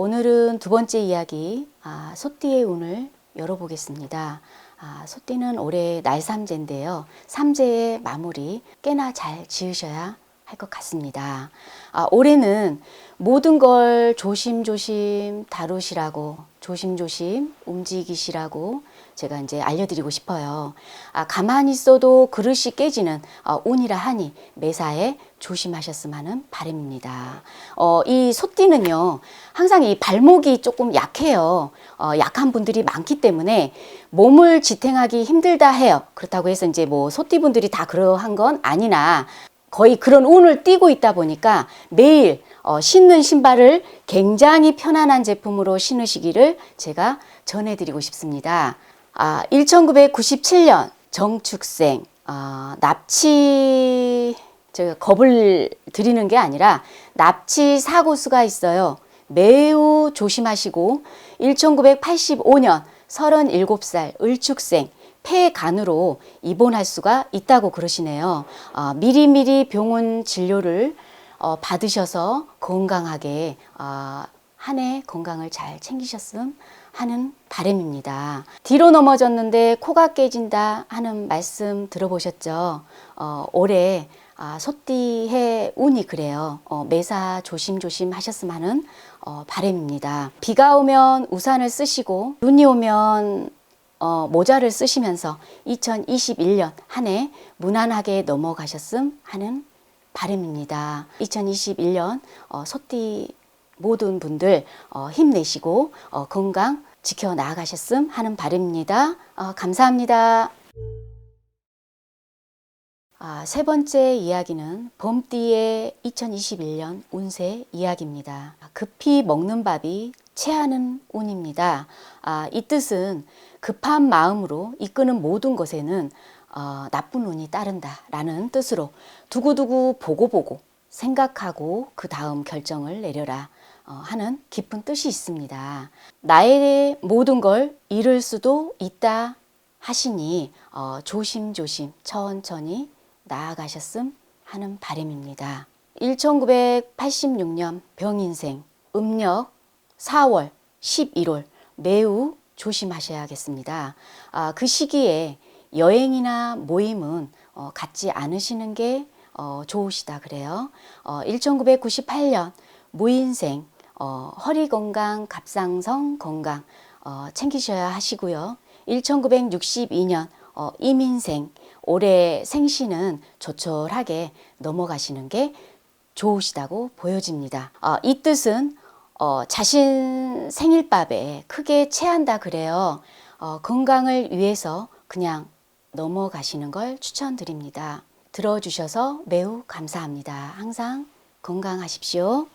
오늘은 두 번째 이야기, 아, 소띠의 운을 열어보겠습니다. 아, 소띠는 올해 날삼재인데요. 삼재의 마무리 꽤나 잘 지으셔야 할 것 같습니다. 아, 올해는 모든 걸 조심조심 다루시라고, 조심조심 움직이시라고 제가 이제 알려드리고 싶어요. 아, 가만히 있어도 그릇이 깨지는 어, 운이라 하니 매사에 조심하셨으면 바람입니다. 어, 이 소띠는요, 항상 이 발목이 조금 약해요. 어, 약한 분들이 많기 때문에 몸을 지탱하기 힘들다 해요. 그렇다고 해서 이제 뭐 소띠 분들이 다 그러한 건 아니나 거의 그런 운을 띠고 있다 보니까 매일 어, 신는 신발을 굉장히 편안한 제품으로 신으시기를 제가 전해드리고 싶습니다. 아, 1997년 정축생 아, 납치 제가 겁을 드리는 게 아니라 납치 사고 수가 있어요. 매우 조심하시고 1985년 37살 을축생 폐간으로 입원할 수가 있다고 그러시네요. 어, 미리미리 병원 진료를 어, 받으셔서 건강하게 어, 한해 건강을 잘 챙기셨음 하는 바람입니다. 뒤로 넘어졌는데 코가 깨진다 하는 말씀 들어보셨죠? 어, 올해 아, 소띠의 운이 그래요. 어, 매사 조심조심 하셨으면 하는 어, 바람입니다. 비가 오면 우산을 쓰시고 눈이 오면 어, 모자를 쓰시면서 2021년 한 해 무난하게 넘어가셨음 하는 바람입니다. 2021년 어, 소띠 모든 분들 어, 힘내시고 어, 건강 지켜 나아가셨음 하는 바람입니다. 어, 감사합니다. 아, 세 번째 이야기는 봄띠의 2021년 운세 이야기입니다. 급히 먹는 밥이 체하는 운입니다. 아, 이 뜻은 급한 마음으로 이끄는 모든 것에는 어, 나쁜 운이 따른다라는 뜻으로 두고두고 보고 보고 생각하고 그 다음 결정을 내려라 어, 하는 깊은 뜻이 있습니다. 나의 모든 걸 잃을 수도 있다 하시니 어, 조심조심 천천히 나아가셨음 하는 바람입니다. 1986년 병인생 음력 4월 11월 매우 조심하셔야겠습니다. 아, 그 시기에 여행이나 모임은 어, 갖지 않으시는 게 어, 좋으시다 그래요. 어, 1998년 무인생 어, 허리 건강, 갑상선 건강 어, 챙기셔야 하시고요. 1962년 어, 이민생 올해 생시는 조촐하게 넘어가시는 게 좋으시다고 보여집니다. 어, 이 뜻은 어, 자신 생일밥에 크게 체한다 그래요. 어, 건강을 위해서 그냥 넘어가시는 걸 추천드립니다. 들어주셔서 매우 감사합니다. 항상 건강하십시오.